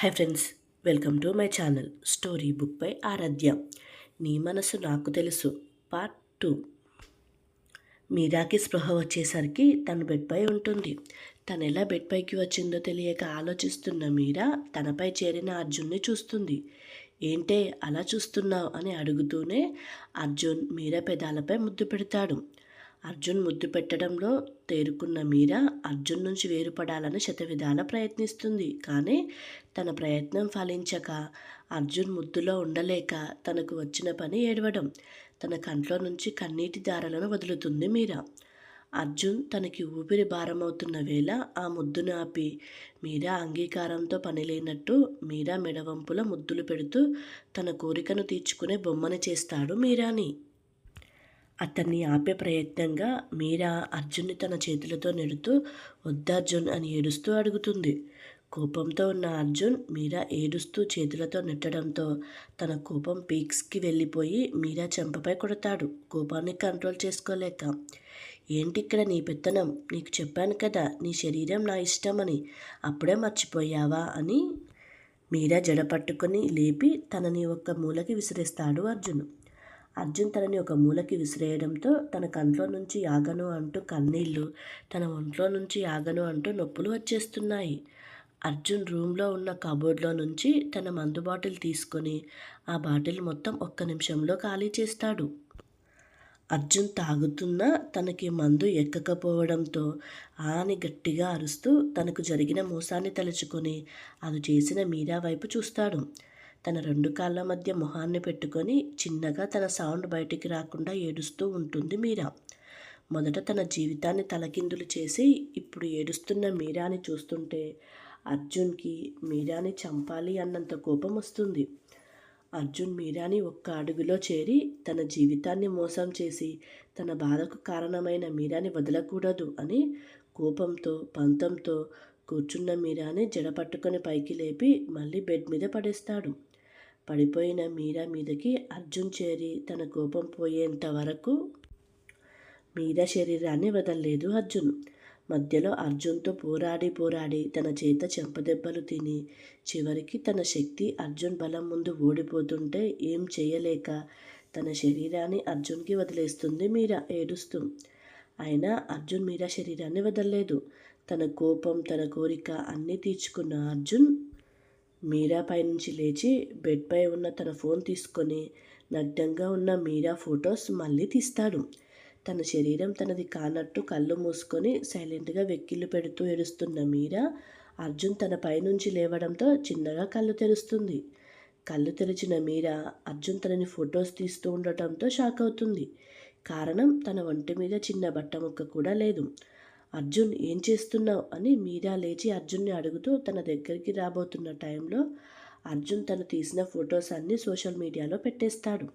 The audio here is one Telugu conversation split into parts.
Hi friends welcome to my channel story బుక్పై ఆరాధ్య. నీ మనసు నాకు తెలుసు. Part two. మీరాకి స్పృహ వచ్చేసరికి తను బెడ్పై ఉంటుంది. తను ఎలా బెడ్పైకి వచ్చిందో తెలియక ఆలోచిస్తున్న మీరా తనపై చేరిన అర్జున్ని చూస్తుంది. ఏంటే అలా చూస్తున్నావు అని అడుగుతూనే అర్జున్ మీరా పెదాలపై ముద్దు పెడతాడు. అర్జున్ ముద్దు పెట్టడంలో తేరుకున్న మీరా అర్జున్ నుంచి వేరుపడాలని శతవిధాల ప్రయత్నిస్తుంది. కానీ తన ప్రయత్నం ఫలించక అర్జున్ ముద్దులో ఉండలేక తనకు వచ్చిన పని ఏడవడం తన కంట్లో నుంచి కన్నీటి దారలను వదులుతుంది మీరా. అర్జున్ తనకి ఊపిరి భారమవుతున్న వేళ ఆ ముద్దును ఆపి మీరా అంగీకారంతో పనిలేనట్టు మీరా మెడవంపుల ముద్దులు పెడుతూ తన కోరికను తీర్చుకునే బొమ్మను చేస్తాడు మీరాని. అతన్ని ఆపే ప్రయత్నంగా మీరా అర్జున్ని తన చేతులతో నెడుతూ వద్దర్జున్ అని ఏడుస్తూ అడుగుతుంది. కోపంతో ఉన్న అర్జున్ మీరా ఏడుస్తూ చేతులతో నెట్టడంతో తన కోపం పీక్స్కి వెళ్ళిపోయి మీరా చెంపపై కొడతాడు. కోపాన్ని కంట్రోల్ చేసుకోలేక ఏంటి ఇక్కడ నీ పెత్తనం? నీకు చెప్పాను కదా నీ శరీరం నా ఇష్టమని. అప్పుడే మర్చిపోయావా? అని మీరా జడ పట్టుకొని లేపి తనని ఒక మూలకి విసిరేస్తాడు అర్జున్. అర్జున్ తనని ఒక మూలకి విసిరేయడంతో తన కంట్లో నుంచి ఆగను అంటూ కన్నీళ్ళు తన ఒంట్లో నుంచి ఆగను అంటూ నొప్పులు వచ్చేస్తున్నాయి. అర్జున్ రూమ్లో ఉన్న కబోర్డ్లో నుంచి తన మందు బాటిల్ తీసుకొని ఆ బాటిల్ మొత్తం ఒక్క నిమిషంలో ఖాళీ చేస్తాడు. అర్జున్ తాగుతున్నా తనకి మందు ఎక్కకపోవడంతో ఆని గట్టిగా అరుస్తూ తనకు జరిగిన మోసాన్ని తలుచుకొని అది చేసిన మీరా వైపు చూస్తాడు. తన రెండు కాళ్ళ మధ్య మొహాన్ని పెట్టుకొని చిన్నగా తన సౌండ్ బయటికి రాకుండా ఏడుస్తూ ఉంటుంది మీరా. మొదట తన జీవితాన్ని తలకిందులు చేసి ఇప్పుడు ఏడుస్తున్న మీరాని చూస్తుంటే అర్జున్కి మీరాని చంపాలి అన్నంత కోపం వస్తుంది. అర్జున్ మీరాని ఒక్క అడుగులో చేరి తన జీవితాన్ని మోసం చేసి తన బాధకు కారణమైన మీరాని వదలకూడదు అని కోపంతో పంతంతో కూర్చున్న మీరాని జడ పట్టుకొని పైకి లేపి మళ్ళీ బెడ్ మీద పడేస్తాడు. పడిపోయిన మీరా మీదకి అర్జున్ చేరి తన కోపం పోయేంత వరకు మీరా శరీరాన్ని వదలలేదు అర్జున్. మధ్యలో అర్జున్తో పోరాడి పోరాడి తన చేత చెంపదెబ్బలు తిని చివరికి తన శక్తి అర్జున్ బలం ముందు ఓడిపోతుంటే ఏం చేయలేక తన శరీరాన్ని అర్జున్కి వదిలేస్తుంది మీరా ఏడుస్తూ. అయినా అర్జున్ మీరా శరీరాన్ని వదలలేదు. తన కోపం తన కోరిక అన్నీ తీర్చుకున్న అర్జున్ మీరా పైనుంచి లేచి బెడ్పై ఉన్న తన ఫోన్ తీసుకొని నగ్నంగా ఉన్న మీరా ఫొటోస్ మళ్ళీ తీస్తాడు. తన శరీరం తనది కానట్టు కళ్ళు మూసుకొని సైలెంట్గా వెక్కిళ్ళు పెడుతూ ఏడుస్తున్న మీరా అర్జున్ తన పైనుంచి లేవడంతో చిన్నగా కళ్ళు తెరుస్తుంది. కళ్ళు తెరిచిన మీరా అర్జున్ తనని ఫొటోస్ తీస్తూ ఉండటంతో షాక్ అవుతుంది. కారణం తన ఒంటి మీద చిన్న బట్ట ముక్క కూడా లేదు. అర్జున్ ఏం చేస్తున్నావు? అని మీరా లేచి అర్జున్ని అడుగుతూ తన దగ్గరికి రాబోతున్న టైంలో అర్జున్ తను తీసిన ఫొటోస్ అన్నీ సోషల్ మీడియాలో పెట్టేస్తాడు.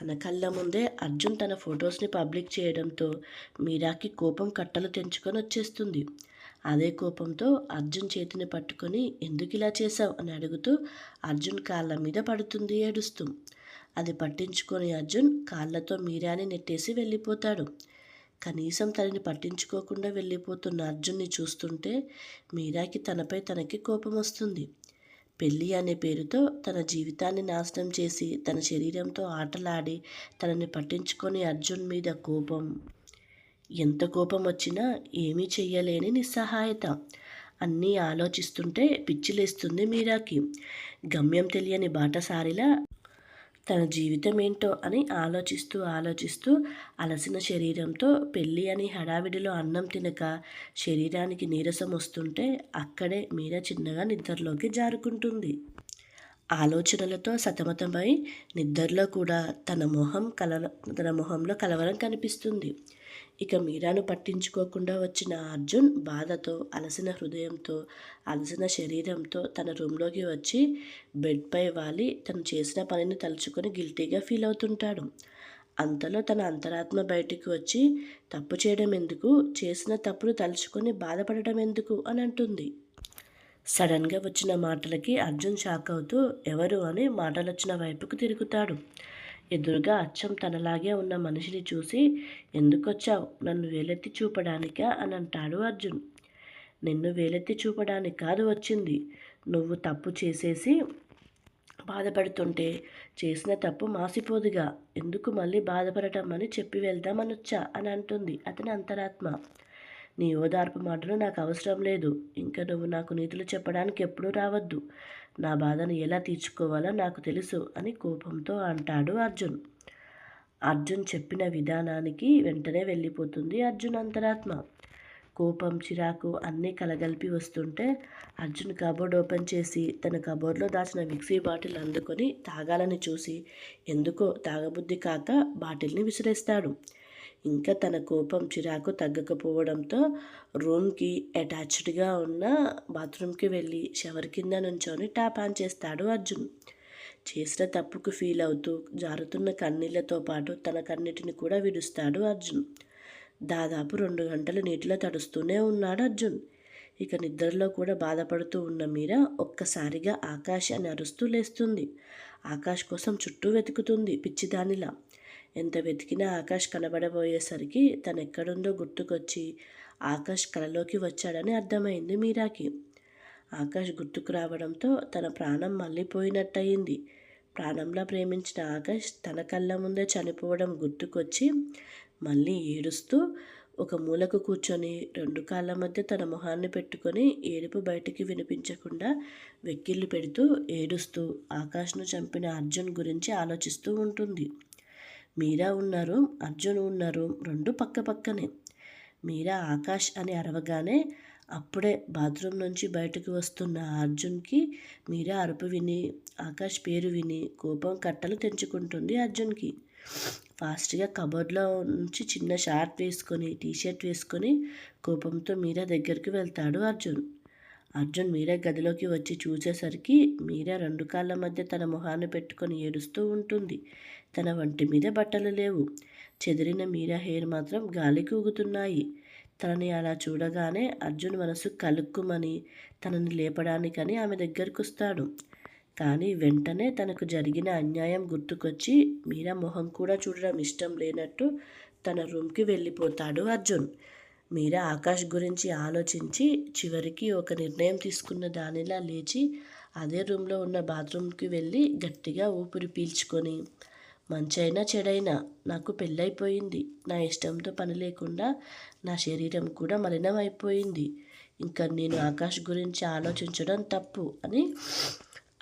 తన కళ్ళ ముందే అర్జున్ తన ఫొటోస్ని పబ్లిక్ చేయడంతో మీరాకి కోపం కట్టలు తెంచుకొని వచ్చేస్తుంది. అదే కోపంతో అర్జున్ చేతిని పట్టుకొని ఎందుకు ఇలా చేశావు? అని అడుగుతూ అర్జున్ కాళ్ళ మీద పడుతుంది ఏడుస్తూ. అది పట్టించుకొని అర్జున్ కాళ్ళతో మీరాని నెట్టేసి వెళ్ళిపోతాడు. కనీసం తనని పట్టించుకోకుండా వెళ్ళిపోతున్న అర్జున్ని చూస్తుంటే మీరాకి తనపై తనకి కోపం వస్తుంది. పెళ్ళి అనే పేరుతో తన జీవితాన్ని నాశనం చేసి తన శరీరంతో ఆటలాడి తనని పట్టించుకొని అర్జున్ మీద కోపం. ఎంత కోపం వచ్చినా ఏమీ చెయ్యలేని నిస్సహాయత. అన్నీ ఆలోచిస్తుంటే పిచ్చిలేస్తుంది మీరాకి. గమ్యం తెలియని బాటసారిలా తన జీవితం ఏంటో అని ఆలోచిస్తూ ఆలోచిస్తూ అలసిన శరీరంతో పెళ్ళి అని హడావిడిలో అన్నం తినక శరీరానికి నీరసం వస్తుంటే అక్కడే మీరా చిన్నగా నిద్రలోకి జారుకుంటుంది. ఆలోచనలతో సతమతమై నిద్రలో కూడా తన మొహం కల తన మొహంలో కలవరం కనిపిస్తుంది. ఇక మీరాను పట్టించుకోకుండా వచ్చిన అర్జున్ బాధతో అలసిన హృదయంతో అలసిన శరీరంతో తన రూమ్లోకి వచ్చి బెడ్పై వాలి తను చేసిన పనిని తలుచుకొని గిల్టీగా ఫీల్ అవుతుంటాడు. అంతలో తన అంతరాత్మ బయటికి వచ్చి తప్పు చేయడం ఎందుకు? చేసిన తప్పును తలుచుకొని బాధపడటం ఎందుకు అని అంటుంది. సడన్గా వచ్చిన మాటలకి అర్జున్ షాక్ అవుతూ ఎవరు? అని మాటలు వచ్చిన వైపుకు తిరుగుతాడు. ఎదురుగా అచ్చం తనలాగే ఉన్న మనిషిని చూసి ఎందుకొచ్చావు? నన్ను వేలెత్తి చూపడానికా? అని అంటాడు అర్జున్. నిన్ను వేలెత్తి చూపడానికి కాదు వచ్చింది. నువ్వు తప్పు చేసేసి బాధపడుతుంటే చేసిన తప్పు మాసిపోదుగా. ఎందుకు మళ్ళీ బాధపడటం అని చెప్పి వెళ్దామనొచ్చా అని అంటుంది అతని అంతరాత్మ. నీ ఓదార్పు మాటలు నాకు అవసరం లేదు. ఇంకా నువ్వు నాకు నీతులు చెప్పడానికి ఎప్పుడూ రావద్దు. నా బాధను ఎలా తీర్చుకోవాలో నాకు తెలుసు అని కోపంతో అంటాడు అర్జున్. అర్జున్ చెప్పిన విధానానికి వెంటనే వెళ్ళిపోతుంది అర్జున్ అంతరాత్మ. కోపం చిరాకు అన్నీ కలగలిపి వస్తుంటే అర్జున్ కబోర్డ్ ఓపెన్ చేసి తన కబోర్డ్లో దాచిన మిక్సీ బాటిల్ అందుకొని తాగాలని చూసి ఎందుకో తాగబుద్ధి కాక బాటిల్ని విసిరేస్తాడు. ఇంకా తన కోపం చిరాకు తగ్గకపోవడంతో రూమ్కి అటాచ్డ్గా ఉన్న బాత్రూమ్కి వెళ్ళి షవర్ కింద నుంచొని ట్యాప్ ఆన్ చేస్తాడు అర్జున్. చేసిన తప్పుకు ఫీల్ అవుతూ జారుతున్న కన్నీళ్ళతో పాటు తన కన్నిటిని కూడా విడుస్తాడు అర్జున్. దాదాపు రెండు గంటలు నీటిలో తడుస్తూనే ఉన్నాడు అర్జున్. ఇక నిద్రలో కూడా బాధపడుతూ ఉన్న మీరా ఒక్కసారిగా ఆకాశాన్ని అరుస్తూ లేస్తుంది. ఆకాష్ కోసం చుట్టూ వెతుకుతుంది పిచ్చిదానిలా. ఎంత వెతికినా ఆకాష్ కనబడబోయేసరికి తను ఎక్కడుందో గుర్తుకొచ్చి ఆకాష్ కలలోకి వచ్చాడని అర్థమైంది మీరాకి. ఆకాష్ గుర్తుకు రావడంతో తన ప్రాణం మళ్ళీ పోయినట్టయింది. ప్రాణంలా ప్రేమించిన ఆకాష్ తన కళ్ళ ముందే చనిపోవడం గుర్తుకొచ్చి మళ్ళీ ఏడుస్తూ ఒక మూలకు కూర్చొని రెండు కాళ్ళ మధ్య తన మొహాన్ని పెట్టుకొని ఏడుపు బయటికి వినిపించకుండా వెక్కిళ్ళు పెడుతూ ఏడుస్తూ ఆకాష్ను చంపిన అర్జున్ గురించి ఆలోచిస్తూ ఉంటుంది. మీరా ఉన్నారు అర్జున్ ఉన్నారు రెండు పక్క పక్కనే. మీరా ఆకాష్ అని అరవగానే అప్పుడే బాత్రూమ్ నుంచి బయటకు వస్తున్న అర్జున్కి మీరా అరుపు విని ఆకాష్ పేరు విని కోపం కట్టలు తెంచుకుంటుంది అర్జున్కి. ఫాస్ట్గా కబోర్డ్లో నుంచి చిన్న షార్ట్ వేసుకొని టీషర్ట్ వేసుకొని కోపంతో మీరా దగ్గరికి వెళ్తాడు అర్జున్. అర్జున్ మీరా గదిలోకి వచ్చి చూసేసరికి మీరా రెండు కాళ్ళ మధ్య తన మొహాన్ని పెట్టుకొని ఏడుస్తూ ఉంటుంది. తన వంటి మీద బట్టలు లేవు. చెదిరిన మీరా హెయిర్ మాత్రం గాలికి ఊగుతున్నాయి తనని అలా చూడగానే అర్జున్ మనసు కలుక్కుమని తనని లేపడానికని ఆమె దగ్గరకు వస్తాడు కానీ వెంటనే తనకు జరిగిన అన్యాయం గుర్తుకొచ్చి మీరా మొహం కూడా చూడడం ఇష్టం లేనట్టు తన రూమ్కి వెళ్ళిపోతాడు అర్జున్. మీరా ఆకాష్ గురించి ఆలోచించి చివరికి ఒక నిర్ణయం తీసుకున్న దానిలా లేచి అదే రూమ్లో ఉన్న బాత్రూమ్కి వెళ్ళి గట్టిగా ఊపిరి పీల్చుకొని మంచైనా చెడైనా నాకు పెళ్ళైపోయింది. నా ఇష్టంతో పని లేకుండా నా శరీరం కూడా మలినమైపోయింది. ఇంకా నేను ఆకాష్ గురించి ఆలోచించడం తప్పు అని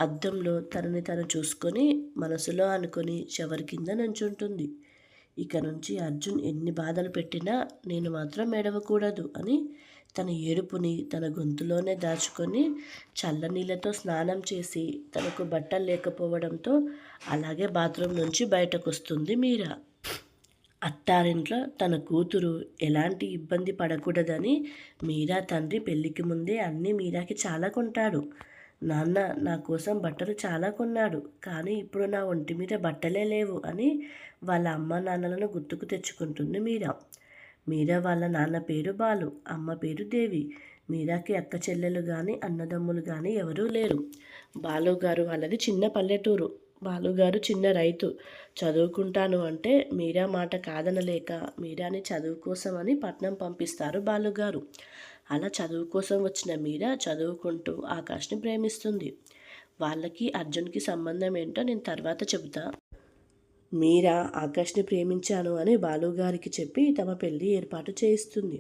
అద్దంలో తనని తను చూసుకొని మనసులో అనుకొని శవరి కింద నుంచుంటుంది. ఇక నుంచి అర్జున్ ఎన్ని బాధలు పెట్టినా నేను మాత్రం ఎడవకూడదు అని తన ఏడుపుని తన గొంతులోనే దాచుకొని చల్లనీళ్ళతో స్నానం చేసి తనకు బట్టలు లేకపోవడంతో అలాగే బాత్రూమ్ నుంచి బయటకు వస్తుంది మీరా. అత్తారింట్లో తన కూతురు ఎలాంటి ఇబ్బంది పడకూడదని మీరా తండ్రి పెళ్ళికి ముందే అన్నీ మీరాకి చాలా కొంటాడు. నాన్న నా కోసం బట్టలు చాలా కొన్నాడు కానీ ఇప్పుడు నా ఒంటి మీద బట్టలే లేవు అని వాళ్ళ అమ్మ నాన్నలను గుర్తుకు తెచ్చుకుంటుంది మీరా. మీరా వాళ్ళ నాన్న పేరు బాలు అమ్మ పేరు దేవి. మీరాకి అక్క చెల్లెలు కానీ అన్నదమ్ములు కానీ ఎవరూ లేరు. బాలుగారు వాళ్ళది చిన్న పల్లెటూరు. బాలుగారు చిన్న రైతు. చదువుకుంటాను అంటే మీరా మాట కాదనలేక మీరాని చదువు కోసం అని పట్నం పంపిస్తారు బాలుగారు. అలా చదువు కోసం వచ్చిన మీరా చదువుకుంటూ ఆకాష్ని ప్రేమిస్తుంది. వాళ్ళకి అర్జున్కి సంబంధం ఏంటో నేను తర్వాత చెబుతా. మీరా ఆకాష్ని ప్రేమించాను అని బాలుగారికి చెప్పి తమ పెళ్ళి ఏర్పాటు చేయిస్తుంది.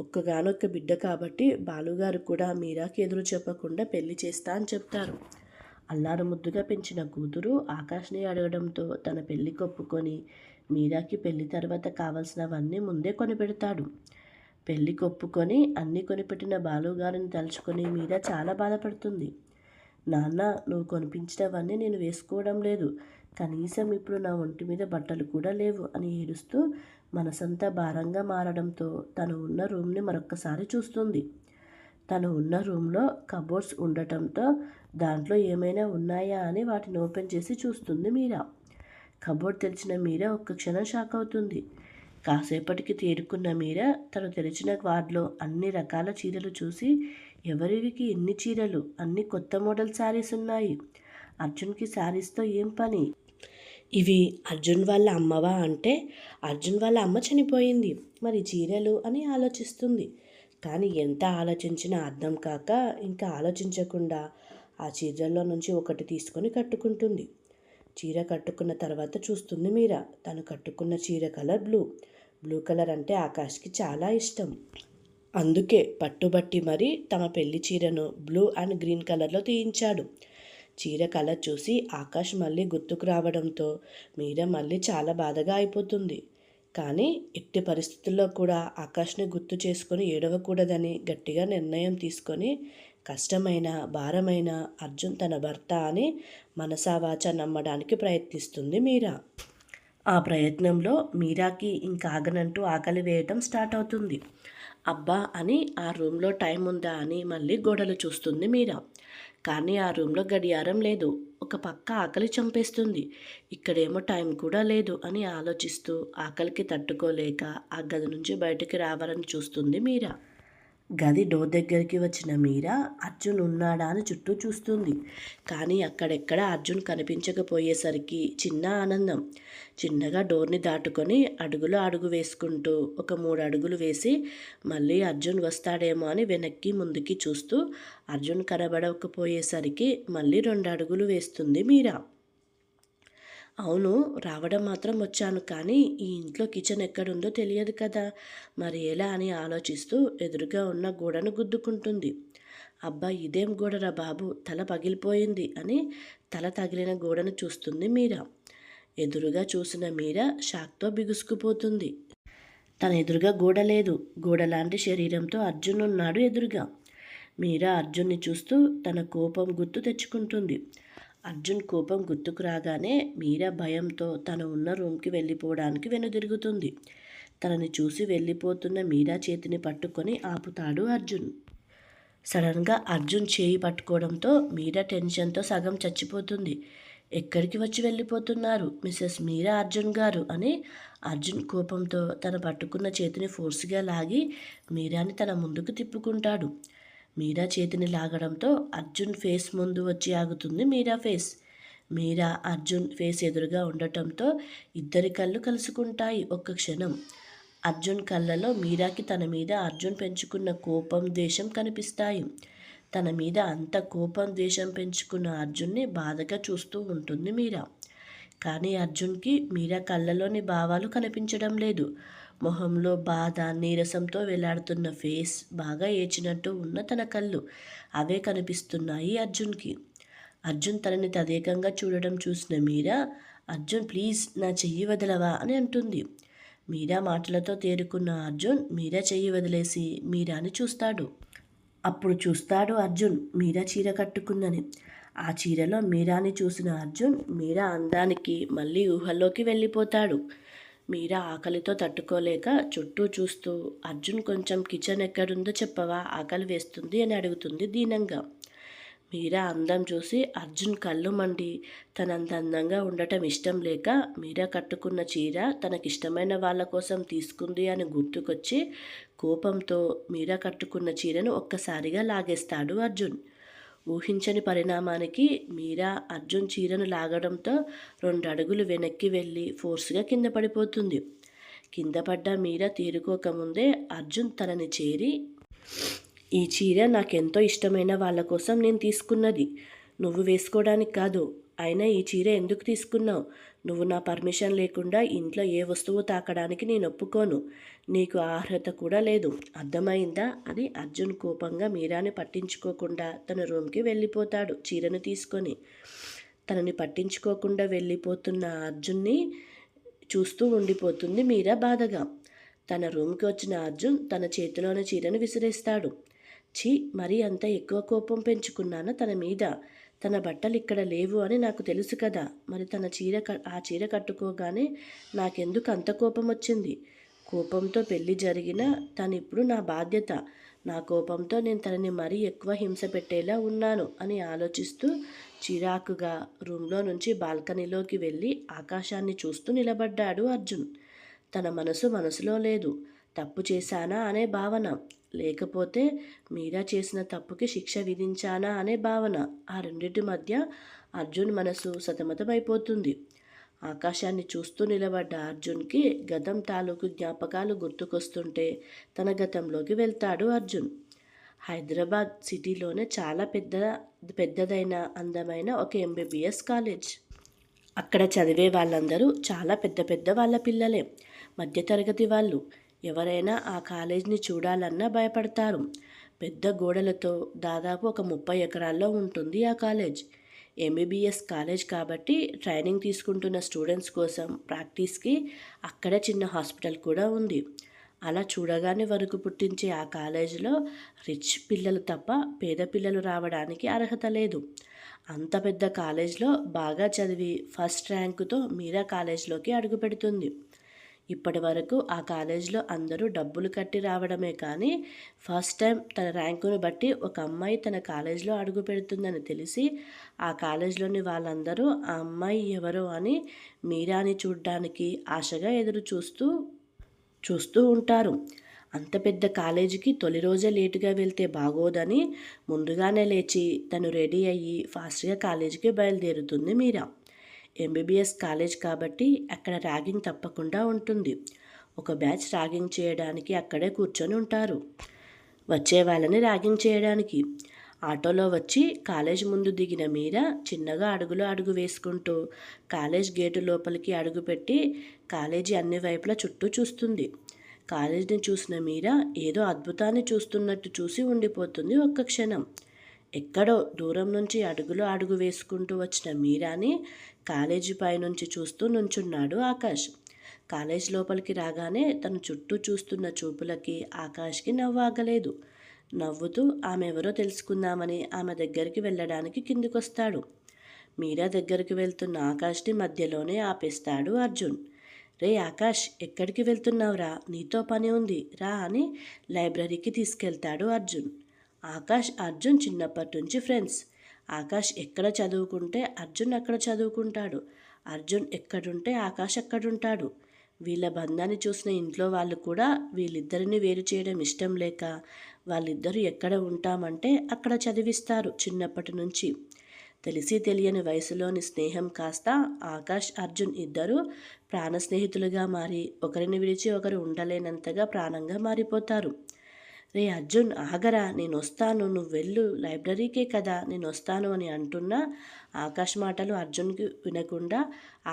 ఒక్కగానొక్క బిడ్డ కాబట్టి బాలుగారు కూడా మీరాకి ఎదురు చెప్పకుండా పెళ్ళి చేస్తా అని చెప్తారు. అల్లారు ముద్దుగా పెంచిన కూతురు ఆకాష్ని అడగడంతో తన పెళ్ళి కొప్పుకొని మీరాకి పెళ్ళి తర్వాత కావలసినవన్నీ ముందే కొనిపెడతాడు. పెళ్ళి కొప్పుకొని అన్నీ కొనిపెట్టిన బాలుగారిని తలుచుకొని మీరా చాలా బాధపడుతుంది. నాన్న నువ్వు కొనిపించినవన్నీ నేను వేసుకోవడం లేదు. కనీసం ఇప్పుడు నా ఒంటి మీద బట్టలు కూడా లేవు అని ఏడుస్తూ మనసంతా భారంగా మారడంతో తను ఉన్న రూమ్ని మరొక్కసారి చూస్తుంది. తను ఉన్న రూమ్లో కబోర్డ్స్ ఉండటంతో దాంట్లో ఏమైనా ఉన్నాయా అని వాటిని ఓపెన్ చేసి చూస్తుంది మీరా. కబోర్డ్ తెరిచిన మీరా ఒక్క క్షణం షాక్ అవుతుంది. కాసేపటికి తేరుకున్న మీరా తను తెరిచిన వార్డ్లో అన్ని రకాల చీరలు చూసి ఎవరివికి ఎన్ని చీరలు అన్ని కొత్త మోడల్ శారీస్ ఉన్నాయి. అర్జున్కి శారీస్తో ఏం పని? ఇవి అర్జున్ వాళ్ళ అమ్మవా అంటే అర్జున్ వాళ్ళ అమ్మ చనిపోయింది. మరి చీరలు అని ఆలోచిస్తుంది. కానీ ఎంత ఆలోచించినా అర్థం కాక ఇంకా ఆలోచించకుండా ఆ చీరల్లో నుంచి ఒకటి తీసుకొని కట్టుకుంటుంది. చీర కట్టుకున్న తర్వాత చూస్తుంది మీరా తను కట్టుకున్న చీర కలర్ బ్లూ. బ్లూ కలర్ అంటే ఆకాష్కి చాలా ఇష్టం. అందుకే పట్టుబట్టి మరి తమ పెళ్ళి చీరను బ్లూ అండ్ గ్రీన్ కలర్లో తీయించాడు. చీర కలర్ చూసి ఆకాష్ మళ్ళీ గుర్తుకు రావడంతో మీరా మళ్ళీ చాలా బాధగా అయిపోతుంది. కానీ ఎట్టి పరిస్థితుల్లో కూడా ఆకాష్ని గుర్తు చేసుకొని ఏడవకూడదని గట్టిగా నిర్ణయం తీసుకొని కష్టమైన భారమైన అర్జున్ తన భర్త అని మనసావాచ నమ్మడానికి ప్రయత్నిస్తుంది మీరా. ఆ ప్రయత్నంలో మీరాకి ఇంకాగనంటూ ఆకలి వేయటం స్టార్ట్ అవుతుంది. అబ్బా అని ఆ రూమ్లో టైం ఉందా అని మళ్ళీ గోడలు చూస్తుంది మీరా. కానీ ఆ రూమ్లో గడియారం లేదు. ఒక పక్క ఆకలి చంపేస్తుంది. ఇక్కడేమో టైం కూడా లేదు అని ఆలోచిస్తూ ఆకలికి తట్టుకోలేక ఆ గది నుంచి బయటకు రావాలని చూస్తుంది మీరా. గది డోర్ దగ్గరికి వచ్చిన మీరా అర్జున్ ఉన్నాడా అని చుట్టూ చూస్తుంది. కానీ అక్కడెక్కడ అర్జున్ కనిపించకపోయేసరికి చిన్న ఆనందం. చిన్నగా డోర్ని దాటుకొని అడుగులో అడుగు వేసుకుంటూ ఒక మూడు అడుగులు వేసి మళ్ళీ అర్జున్ వస్తాడేమో అని వెనక్కి ముందుకి చూస్తూ అర్జున్ కనబడకపోయేసరికి మళ్ళీ రెండు అడుగులు వేస్తుంది మీరా. అవును రావడం మాత్రం వచ్చాను కానీ ఈ ఇంట్లో కిచెన్ ఎక్కడుందో తెలియదు కదా. మరి ఎలా అని ఆలోచిస్తూ ఎదురుగా ఉన్న గోడను గుద్దుకుంటుంది. అబ్బా ఇదేం గోడరా బాబు? తల పగిలిపోయింది అని తల తగిలిన గోడను చూస్తుంది మీరా. ఎదురుగా చూసిన మీరా షాక్తో బిగుసుకుపోతుంది. తన ఎదురుగా గోడ లేదు. గోడ లాంటి శరీరంతో అర్జున్ ఉన్నాడు ఎదురుగా. మీరా అర్జున్ని చూస్తూ తన కోపం గుర్తు తెచ్చుకుంటుంది. అర్జున్ కోపం గుర్తుకు రాగానే మీరా భయంతో తను ఉన్న రూమ్కి వెళ్ళిపోవడానికి వెనుదిరుగుతుంది. తనని చూసి వెళ్ళిపోతున్న మీరా చేతిని పట్టుకొని ఆపుతాడు అర్జున్. సడన్గా అర్జున్ చేయి పట్టుకోవడంతో మీరా టెన్షన్తో సగం చచ్చిపోతుంది. ఎక్కడికి వచ్చి వెళ్ళిపోతున్నారు మిస్సెస్ మీరా అర్జున్ గారు అని అర్జున్ కోపంతో తన పట్టుకున్న చేతిని ఫోర్స్గా లాగి మీరాని తన ముందుకు తిప్పుకుంటాడు. మీరా చేతిని లాగడంతో అర్జున్ ఫేస్ ముందు వచ్చి ఆగుతుంది మీరా ఫేస్. మీరా అర్జున్ ఫేస్ ఎదురుగా ఉండటంతో ఇద్దరి కళ్ళు కలుసుకుంటాయి ఒక్క క్షణం. అర్జున్ కళ్ళలో మీరాకి తన మీద అర్జున్ పెంచుకున్న కోపం ద్వేషం కనిపిస్తాయి. తన మీద అంత కోపం ద్వేషం పెంచుకున్న అర్జున్ని బాధగా చూస్తూ ఉంటుంది మీరా. కానీ అర్జున్కి మీరా కళ్ళలోని భావాలు కనిపించడం లేదు. మొహంలో బాధ నీరసంతో వేలాడుతున్న ఫేస్ బాగా ఏచినట్టు ఉన్న తన కళ్ళు అవే కనిపిస్తున్నాయి అర్జున్కి. అర్జున్ తనని తదేకంగా చూడడం చూసిన మీరా అర్జున్ ప్లీజ్ నా చెయ్యి వదలవా? అని అంటుంది. మీరా మాటలతో తేరుకున్న అర్జున్ మీరా చెయ్యి వదిలేసి మీరాని చూస్తాడు. అప్పుడు చూస్తాడు అర్జున్ మీరా చీర కట్టుకుందని. ఆ చీరలో మీరాని చూసిన అర్జున్ మీరా అందానికి మళ్ళీ ఊహల్లోకి వెళ్ళిపోతాడు. మీరా ఆకలితో తట్టుకోలేక చుట్టూ చూస్తూ అర్జున్ కొంచెం కిచెన్ ఎక్కడుందో చెప్పవా? ఆకలి వేస్తుంది అని అడుగుతుంది దీనంగా. మీరా అందం చూసి అర్జున్ కళ్ళు మండి తనంత అందంగా ఉండటం ఇష్టం లేక మీరా కట్టుకున్న చీర తనకిష్టమైన వాళ్ళ కోసం తీసుకుంది అని గుర్తుకొచ్చి కోపంతో మీరా కట్టుకున్న చీరను ఒక్కసారిగా లాగేస్తాడు అర్జున్. ఊహించని పరిణామానికి మీరా అర్జున్ చీరను లాగడంతో రెండు అడుగులు వెనక్కి వెళ్ళి ఫోర్స్గా కింద పడిపోతుంది. కింద పడ్డ మీరా తీరుకోకముందే అర్జున్ తనని చేరి ఈ చీర నాకెంతో ఇష్టమైన వాళ్ళ కోసం నేను తీసుకున్నది. నువ్వు వేసుకోవడానికి కాదు అయినా ఈ చీర ఎందుకు తీసుకున్నావు? నువ్వు నా పర్మిషన్ లేకుండా ఇంట్లో ఏ వస్తువు తాకడానికి నేను ఒప్పుకోను. నీకు అర్హత కూడా లేదు. అర్థమైందా? అని అర్జున్ కోపంగా మీరాని పట్టించుకోకుండా తన రూమ్కి వెళ్ళిపోతాడు చీరను తీసుకొని. తనని పట్టించుకోకుండా వెళ్ళిపోతున్న అర్జున్ని చూస్తూ ఉండిపోతుంది మీరా బాధగా. తన రూమ్కి వచ్చిన అర్జున్ తన చేతిలోని చీరను విసిరేస్తాడు. ఛీ మరీ అంత ఎక్కువ కోపం పెంచుకున్నాను తన మీద? తన బట్టలు ఇక్కడ లేవు అని నాకు తెలుసు కదా. మరి తన చీర ఆ చీర కట్టుకోగానే నాకెందుకు అంత కోపం వచ్చింది? కోపంతో పెళ్ళి జరిగిన తను ఇప్పుడు నా బాధ్యత. నా కోపంతో నేను తనని మరీ ఎక్కువ హింస పెట్టేలా ఉన్నాను అని ఆలోచిస్తూ చిరాకుగా రూమ్లో నుంచి బాల్కనీలోకి వెళ్ళి ఆకాశాన్ని చూస్తూ నిలబడ్డాడు అర్జున్. తన మనసు మనసులో లేదు. తప్పు చేశానా అనే భావన. లేకపోతే మీరా చేసిన తప్పుకి శిక్ష విధించానా అనే భావన. ఆ రెండింటి మధ్య అర్జున్ మనసు సతమతమైపోతుంది. ఆకాశాన్ని చూస్తూ నిలబడ్డ అర్జున్కి గతం తాలూకు జ్ఞాపకాలు గుర్తుకొస్తుంటే తన గతంలోకి వెళ్తాడు అర్జున్. హైదరాబాద్ సిటీలోనే చాలా పెద్ద పెద్దదైన అందమైన ఒక ఎంబీబీఎస్ కాలేజ్. అక్కడ చదివే వాళ్ళందరూ చాలా పెద్ద పెద్ద వాళ్ళ పిల్లలే. మధ్యతరగతి వాళ్ళు. ఎవరైనా ఆ కాలేజ్ని చూడాలన్నా భయపడతారు. పెద్ద గోడలతో దాదాపు ఒక ముప్పై ఎకరాల్లో ఉంటుంది ఆ కాలేజ్. ఎంబీబీఎస్ కాలేజ్ కాబట్టి ట్రైనింగ్ తీసుకుంటున్న స్టూడెంట్స్ కోసం ప్రాక్టీస్కి అక్కడే చిన్న హాస్పిటల్ కూడా ఉంది. అలా చూడగానే వరకు పుట్టించే ఆ కాలేజీలో రిచ్ పిల్లలు తప్ప పేద పిల్లలు రావడానికి అర్హత లేదు. అంత పెద్ద కాలేజ్లో బాగా చదివి ఫస్ట్ ర్యాంకుతో మీరా కాలేజ్లోకి అడుగుపెడుతుంది. ఇప్పటి వరకు ఆ కాలేజ్లో అందరూ డబ్బులు కట్టి రావడమే కానీ ఫస్ట్ టైం తన ర్యాంకును బట్టి ఒక అమ్మాయి తన కాలేజ్లో అడుగు పెడుతుందని తెలిసి ఆ కాలేజ్లోని వాళ్ళందరూ ఆ అమ్మాయి ఎవరో అని మీరాని చూడ్డానికి ఆశగా ఎదురు చూస్తూ చూస్తూ ఉంటారు. అంత పెద్ద కాలేజీకి తొలి రోజే లేటుగా వెళ్తే బాగోదని ముందుగానే లేచి తను రెడీ అయ్యి ఫాస్ట్గా కాలేజీకి బయలుదేరుతుంది మీరా. ఎంబీబీఎస్ కాలేజ్ కాబట్టి అక్కడ ర్యాగింగ్ తప్పకుండా ఉంటుంది. ఒక బ్యాచ్ ర్యాగింగ్ చేయడానికి అక్కడే కూర్చొని ఉంటారు. వచ్చే వాళ్ళని ర్యాగింగ్ చేయడానికి. ఆటోలో వచ్చి కాలేజ్ ముందు దిగిన మీర చిన్నగా అడుగులో అడుగు వేసుకుంటూ కాలేజ్ గేటు లోపలికి అడుగుపెట్టి కాలేజీ అన్ని వైపులా చుట్టూ చూస్తుంది. కాలేజీని చూసిన మీర ఏదో అద్భుతాన్ని చూస్తున్నట్టు చూసి ఉండిపోతుంది ఒక్క క్షణం. ఎక్కడో దూరం నుంచి అడుగులో అడుగు వేసుకుంటూ వచ్చిన మీరాని కాలేజీ పైనుంచి చూస్తూ నుంచున్నాడు ఆకాష్. కాలేజ్ లోపలికి రాగానే తన చుట్టూ చూస్తున్న చూపులకి ఆకాష్కి నవ్వాగలేదు నవ్వుతూ ఆమె ఎవరో తెలుసుకుందామని ఆమె దగ్గరికి వెళ్ళడానికి కిందికొస్తాడు. మీరా దగ్గరికి వెళ్తున్న ఆకాష్ని మధ్యలోనే ఆపేస్తాడు అర్జున్. రే ఆకాష్ ఎక్కడికి వెళ్తున్నావురా? నీతో పని ఉంది. రా అని లైబ్రరీకి తీసుకెళ్తాడు అర్జున్. ఆకాష్ అర్జున్ చిన్నప్పటి నుంచి ఫ్రెండ్స్. ఆకాష్ ఎక్కడ చదువుకుంటే అర్జున్ అక్కడ చదువుకుంటాడు. అర్జున్ ఎక్కడుంటే ఆకాష్ అక్కడుంటాడు. వీళ్ళ బంధాన్ని చూసిన ఇంట్లో వాళ్ళు కూడా వీళ్ళిద్దరిని వేరు చేయడం ఇష్టం లేక వాళ్ళిద్దరూ ఎక్కడ ఉంటామంటే అక్కడ చదివిస్తారు చిన్నప్పటి నుంచి. తెలిసి తెలియని వయసులోని స్నేహం కాస్త ఆకాష్ అర్జున్ ఇద్దరు ప్రాణ స్నేహితులుగా మారి ఒకరిని విడిచి ఒకరు ఉండలేనంతగా ప్రాణంగా మారిపోతారు. రే అర్జున్ ఆగరా నేను వస్తాను నువ్వు వెళ్ళు లైబ్రరీకే కదా నేను వస్తాను అని అంటున్నా. ఆకాష్ మాటలు అర్జున్కి వినకుండా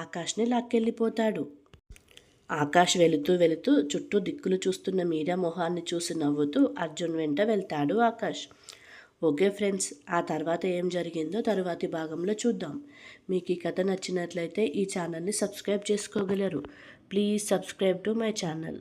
ఆకాష్ని లాక్కెళ్ళిపోతాడు. ఆకాష్ వెళుతూ వెళుతూ చుట్టూ దిక్కులు చూస్తున్న మీరా మొహాన్ని చూసి నవ్వుతూ అర్జున్ వెంట వెళ్తాడు ఆకాష్. ఓకే ఫ్రెండ్స్ ఆ తర్వాత ఏం జరిగిందో తరువాతి భాగంలో చూద్దాం. మీకు ఈ కథ నచ్చినట్లయితే ఈ ఛానల్ని సబ్స్క్రైబ్ చేసుకోగలరు. Please subscribe to my channel.